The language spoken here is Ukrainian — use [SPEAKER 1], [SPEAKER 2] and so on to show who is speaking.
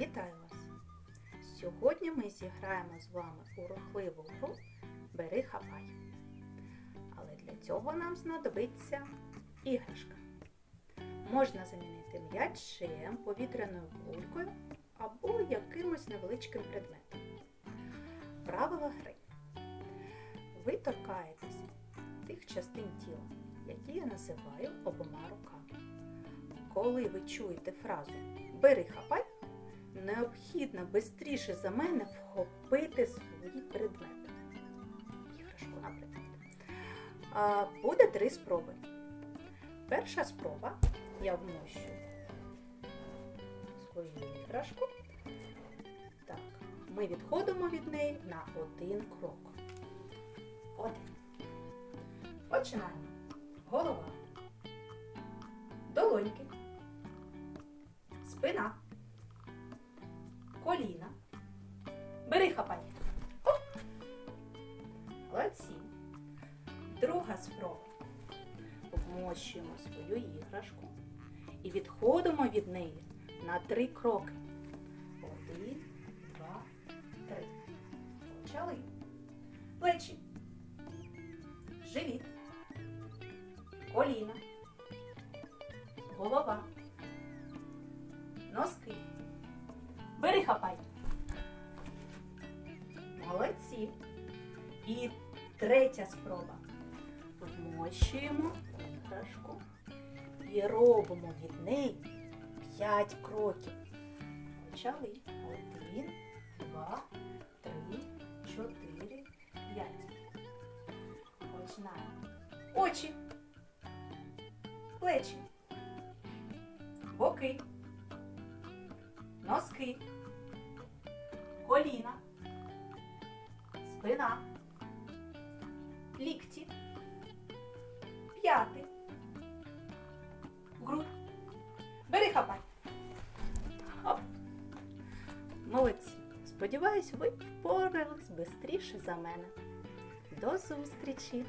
[SPEAKER 1] Вітаю вас! Сьогодні ми зіграємо з вами у рухливу гру Бери хапай. Але для цього нам знадобиться іграшка. Можна замінити м'ячем, повітряною кулькою або якимось невеличким предметом. Правила гри. Ви торкаєтесь тих частин тіла, які я називаю обома руками. Коли ви чуєте фразу Бери хапай, необхідно швидше за мене вхопити свої предмети. Іграшку, наприклад. Буде три спроби. Перша спроба я вмощу свою іграшку. Так, ми відходимо від неї на один крок. Один. Починаємо. Голова. Долоньки. Спина. Друга спроба. Обмощуємо свою іграшку і відходимо від неї на три кроки. Один, два, три. Почали. Плечі. Живіт. Коліна. Голова. Носки. Бери хапай. Молодці. І третя спроба. Вмощуємо іграшку і робимо від неї 5 кроків. Почали. Один, два, три, чотири, п'ять. Починаємо. Очі. Плечі. Боки. Носки. Коліна. Спина. Лікті. П'яти. Грудь. Бери хапай. Оп. Молодці. Сподіваюсь, ви впорались швидше за мене. До зустрічі!